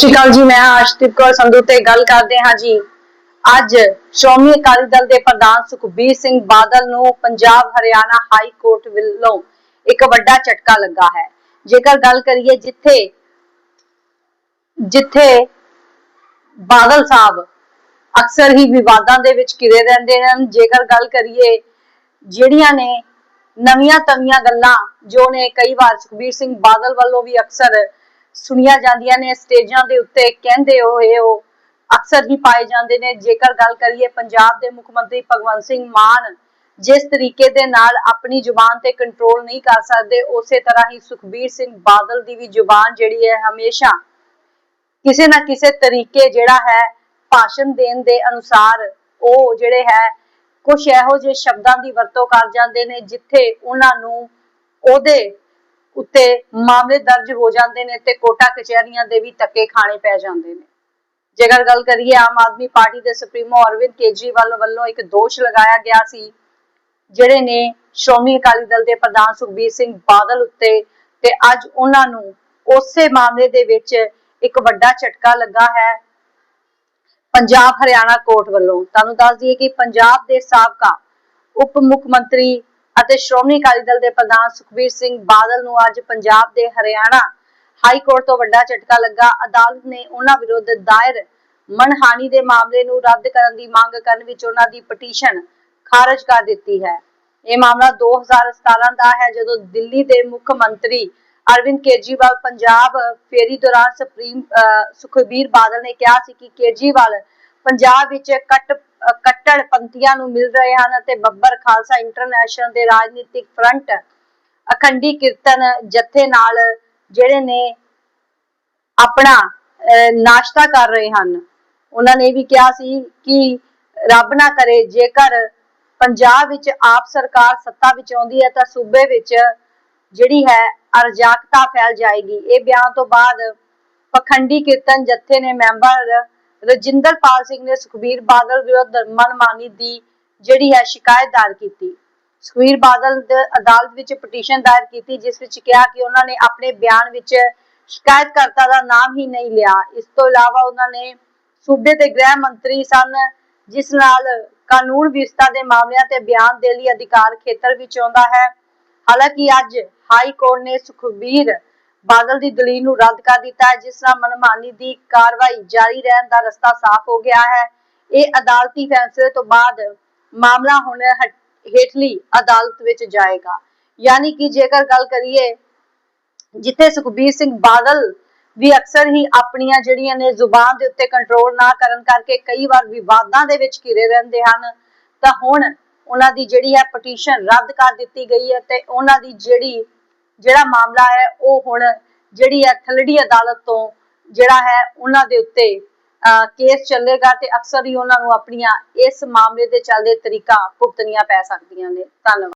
ਸ਼੍ਰੀ ਅਕਾਲ ਜੀ, ਮੈਂ ਆਸ਼ਦੀਪ ਕੌਰ ਸੰਧੂ ਤੇ ਗੱਲ ਕਰਦੇ ਹਾਂ ਜੀ। ਅੱਜ ਸ਼੍ਰੋਮਣੀ ਅਕਾਲੀ ਦਲ ਦੇ ਪ੍ਰਧਾਨ ਸੁਖਬੀਰ ਸਿੰਘ ਬਾਦਲ ਨੂੰ ਪੰਜਾਬ ਹਰਿਆਣਾ ਹਾਈ ਕੋਰਟ ਵੱਲੋਂ ਇੱਕ ਵੱਡਾ ਝਟਕਾ ਲੱਗਾ ਹੈ। ਜੇਕਰ ਗੱਲ ਕਰੀਏ ਜਿੱਥੇ ਜਿੱਥੇ ਬਾਦਲ ਸਾਹਿਬ ਅਕਸਰ ਹੀ ਵਿਵਾਦਾਂ ਦੇ ਵਿੱਚ ਘਿਰੇ ਰਹਿੰਦੇ ਹਨ, ਜੇਕਰ ਗੱਲ ਕਰੀਏ ਜਿਹੜੀਆਂ ਨੇ ਨਵੀਆਂ ਤਵੀਆਂ ਗੱਲਾਂ ਜੋ ਨੇ ਕਈ ਵਾਰ ਸੁਖਬੀਰ ਸਿੰਘ ਬਾਦਲ ਵੱਲੋਂ ਵੀ ਅਕਸਰ ਸੁਣੀਆਂ ਜਾਂਦੀਆਂ ਨੇ, ਸਟੇਜਾਂ ਦੇ ਉੱਤੇ ਕਹਿੰਦੇ ਹੋਏ ਉਹ ਅਕਸਰ ਹੀ ਪਾਏ ਜਾਂਦੇ ਨੇ। ਜੇਕਰ ਗੱਲ ਕਰੀਏ ਪੰਜਾਬ ਦੇ ਮੁੱਖ ਮੰਤਰੀ ਭਗਵੰਤ ਸਿੰਘ ਮਾਨ, ਜਿਸ ਤਰੀਕੇ ਦੇ ਨਾਲ ਆਪਣੀ ਜ਼ੁਬਾਨ ਤੇ ਕੰਟਰੋਲ ਨਹੀਂ ਕਰ ਸਕਦੇ, ਉਸੇ ਤਰ੍ਹਾਂ ਹੀ ਸੁਖਬੀਰ ਸਿੰਘ ਬਾਦਲ ਦੀ ਵੀ ਜ਼ੁਬਾਨ ਜਿਹੜੀ ਹੈ ਹਮੇਸ਼ਾ ਕਿਸੇ ਨਾ ਕਿਸੇ ਤਰੀਕੇ ਜਿਹੜਾ ਹੈ, ਭਾਸ਼ਣ ਦੇਣ ਦੇ ਅਨੁਸਾਰ ਉਹ ਜਿਹੜੇ ਹੈ ਕੁਝ ਇਹੋ ਜਿਹੇ ਸ਼ਬਦਾਂ ਦੀ ਵਰਤੋਂ ਕਰ ਜਾਂਦੇ ਨੇ, ਜਿੱਥੇ ਉਹਨਾਂ ਨੂੰ ਉਹਦੇ ਉੱਤੇ ਮਾਮਲੇ ਦਰਜ ਹੋ ਜਾਂਦੇ ਨੇ ਤੇ ਕੋਟਾ ਕਚਹਿਰੀਆਂ ਦੇ ਵੀ ਧੱਕੇ ਖਾਣੇ ਪੈ ਜਾਂਦੇ ਨੇ। ਜੇਕਰ ਗੱਲ ਕਰੀਏ ਆਮ ਆਦਮੀ ਪਾਰਟੀ ਦੇ ਸੁਪਰੀਮੋ ਅਰਵਿੰਦ ਕੇਜਰੀਵਾਲ ਵੱਲੋਂ ਇੱਕ ਦੋਸ਼ ਲਗਾਇਆ ਗਿਆ ਸੀ, ਜਿਹੜੇ ਨੇ ਸ਼੍ਰੋਮਣੀ ਅਕਾਲੀ ਦਲ ਦੇ ਪ੍ਰਧਾਨ ਸੁਖਬੀਰ ਸਿੰਘ ਬਾਦਲ ਉੱਤੇ ਤੇ ਅੱਜ ਉਹਨਾਂ ਨੂੰ ਉਸੇ ਮਾਮਲੇ ਦੇ ਵਿੱਚ ਇੱਕ ਵੱਡਾ ਝਟਕਾ ਲੱਗਾ ਹੈ ਪੰਜਾਬ ਹਰਿਆਣਾ ਕੋਰਟ ਵੱਲੋਂ। ਤੁਹਾਨੂੰ ਦੱਸ ਦਈਏ ਕਿ ਪੰਜਾਬ ਦੇ ਸਾਬਕਾ ਉਪ ਮੁੱਖ ਮੰਤਰੀ ਅਤੇ ਸ਼੍ਰੋਮਣੀ ਅਕਾਲੀ ਦਲ ਦੇ ਪ੍ਰਧਾਨ ਸੁਖਬੀਰ ਸਿੰਘ ਬਾਦਲ ਨੂੰ ਅੱਜ ਪੰਜਾਬ ਦੇ ਹਰਿਆਣਾ ਹਾਈ ਕੋਰਟ ਤੋਂ ਵੱਡਾ ਝਟਕਾ ਲੱਗਾ। ਅਦਾਲਤ ਨੇ ਉਹਨਾਂ ਵਿਰੁੱਧ ਦਾਇਰ ਮਨਹਾਨੀ ਦੇ ਮਾਮਲੇ ਨੂੰ ਰੱਦ ਕਰਨ ਦੀ ਮੰਗ ਕਰਨ ਵਿੱਚ ਉਹਨਾਂ ਦੀ ਪਟੀਸ਼ਨ ਖਾਰਜ ਕਰ ਦਿੱਤੀ ਹੈ। ਇਹ ਮਾਮਲਾ 2017 ਦਾ ਹੈ, ਜਦੋਂ ਦਿੱਲੀ ਦੇ ਮੁੱਖ ਮੰਤਰੀ ਅਰਵਿੰਦ ਕੇਜਰੀਵਾਲ ਪੰਜਾਬ ਫੇਰੀ ਦੌਰਾਨ ਸੁਪਰੀਮ ਸੁਖਬੀਰ ਬਾਦਲ ਨੇ ਕਿਹਾ ਸੀ ਕਿ ਕੇਜਰੀਵਾਲ ਪੰਜਾਬ ਵਿੱਚ ਕੱਟ ਅਹ, ਕੱਟੜਪੰਥੀਆਂ ਨੂੰ ਮਿਲ ਰਹੇ ਹਨ ਅਤੇ ਬੱਬਰ ਖਾਲਸਾ ਇੰਟਰਨੈਸ਼ਨਲ ਦੇ ਰਾਜਨੀਤਿਕ ਫਰੰਟ ਅਖੰਡੀ ਕੀਰਤਨ ਜਥੇ ਨਾਲ ਜਿਹੜੇ ਨੇ ਆਪਣਾ ਨਾਸ਼ਤਾ ਕਰ ਰਹੇ ਹਨ। ਉਹਨਾਂ ਨੇ ਵੀ ਕਿਹਾ ਸੀ ਕਿ ਰੱਬ ਨਾ ਕਰੇ ਜੇਕਰ ਪੰਜਾਬ ਵਿੱਚ ਆਪ ਸਰਕਾਰ ਸੱਤਾ ਵਿੱਚ ਆਉਂਦੀ ਹੈ ਤਾਂ ਸੂਬੇ ਵਿੱਚ ਜਿਹੜੀ ਹੈ ਅਰਜਾਕਤਾ ਫੈਲ ਜਾਏਗੀ। ਇਹ ਬਿਆਨ ਤੋਂ ਬਾਅਦ ਪਖੰਡੀ ਕੀਰਤਨ ਜਥੇ ਨੇ ਮੈਂਬਰ ਰਜਿੰਦਰਪਾਲ ਸਿੰਘ ਨੇ ਸੁਖਬੀਰ ਬਾਦਲ ਵਿਰੁੱਧ ਮਨਮਾਨੀ ਦੀ ਜਿਹੜੀ ਹੈ ਸ਼ਿਕਾਇਤ ਦਾਇਰ ਕੀਤੀ। ਸੁਖਬੀਰ ਬਾਦਲ ਦੇ ਅਦਾਲਤ ਵਿੱਚ ਪਟੀਸ਼ਨ ਦਾਇਰ ਕੀਤੀ, ਜਿਸ ਵਿੱਚ ਕਿਹਾ ਕਿ ਉਹਨਾਂ ਨੇ ਆਪਣੇ ਬਿਆਨ ਵਿੱਚ ਸ਼ਿਕਾਇਤਕਰਤਾ ਦਾ ਨਾਮ ਹੀ ਨਹੀਂ ਲਿਆ। ਇਸ ਤੋਂ ਇਲਾਵਾ ਉਹਨਾਂ ਨੇ ਸੂਬੇ ਦੇ ਗ੍ਰਹਿ ਮੰਤਰੀ ਸਨ, ਜਿਸ ਨਾਲ ਕਾਨੂੰਨ ਵਿਵਸਥਾ ਦੇ ਮਾਮਲਿਆਂ ਤੇ ਬਿਆਨ ਦੇ ਲਈ ਅਧਿਕਾਰ ਖੇਤਰ ਵਿੱਚ ਆਉਂਦਾ ਹੈ। ਹਾਲਾਂਕਿ ਅੱਜ ਹਾਈ ਕੋਰਟ ਨੇ ਸੁਖਬੀਰ ਬਾਦਲ ਦੀ ਦਲੀਲ ਨੂੰ ਰੱਦ ਕਰ ਦਿੱਤਾ ਜਿਸ ਨਾਲ ਮਨਮਾਨੀ ਦੀ ਕਾਰਵਾਈ ਜਾਰੀ ਰਹਿਣ ਦਾ ਰਸਤਾ ਸਾਫ਼ ਹੋ ਗਿਆ ਹੈ। ਇਹ ਅਦਾਲਤੀ ਫੈਸਲੇ ਤੋਂ ਬਾਅਦ ਮਾਮਲਾ ਹੁਣ ਹੇਠਲੀ ਅਦਾਲਤ ਵਿੱਚ ਜਾਏਗਾ। ਯਾਨੀ ਕਿ ਜੇਕਰ ਗੱਲ ਕਰੀਏ, ਜਿੱਥੇ ਸੁਖਬੀਰ ਸਿੰਘ ਬਾਦਲ ਵੀ ਅਕਸਰ ਹੀ ਆਪਣੀਆਂ ਜਿਹੜੀਆਂ ਨੇ ਜ਼ੁਬਾਨ ਦੇ ਉੱਤੇ ਕੰਟਰੋਲ ਨਾ ਕਰਨ ਕਰਕੇ ਕਈ ਵਾਰ ਵਿਵਾਦਾਂ ਦੇ ਵਿੱਚ ਘਿਰੇ ਰਹਿੰਦੇ ਹਨ, ਤਾਂ ਹੁਣ ਉਹਨਾਂ ਦੀ ਜਿਹੜੀ ਹੈ ਪਟੀਸ਼ਨ ਰੱਦ ਕਰ ਦਿੱਤੀ ਗਈ ਹੈ ਤੇ ਉਹਨਾਂ ਦੀ ਜਿਹੜੀ ਜਿਹੜਾ ਮਾਮਲਾ ਹੈ, ਉਹ ਹੁਣ ਜਿਹੜੀ ਹੈ ਥਲੜੀ ਅਦਾਲਤ ਤੋਂ ਜਿਹੜਾ ਹੈ, ਉਹਨਾਂ ਦੇ ਉੱਤੇ ਕੇਸ ਚੱਲੇਗਾ ਤੇ ਅਕਸਰ ਹੀ ਉਹਨਾਂ ਨੂੰ ਆਪਣੀਆਂ ਇਸ ਮਾਮਲੇ ਦੇ ਚੱਲਦੇ ਤਰੀਕਾ ਭੁਗਤਣੀਆਂ ਪੈ ਸਕਦੀਆਂ ਨੇ। ਧੰਨਵਾਦ।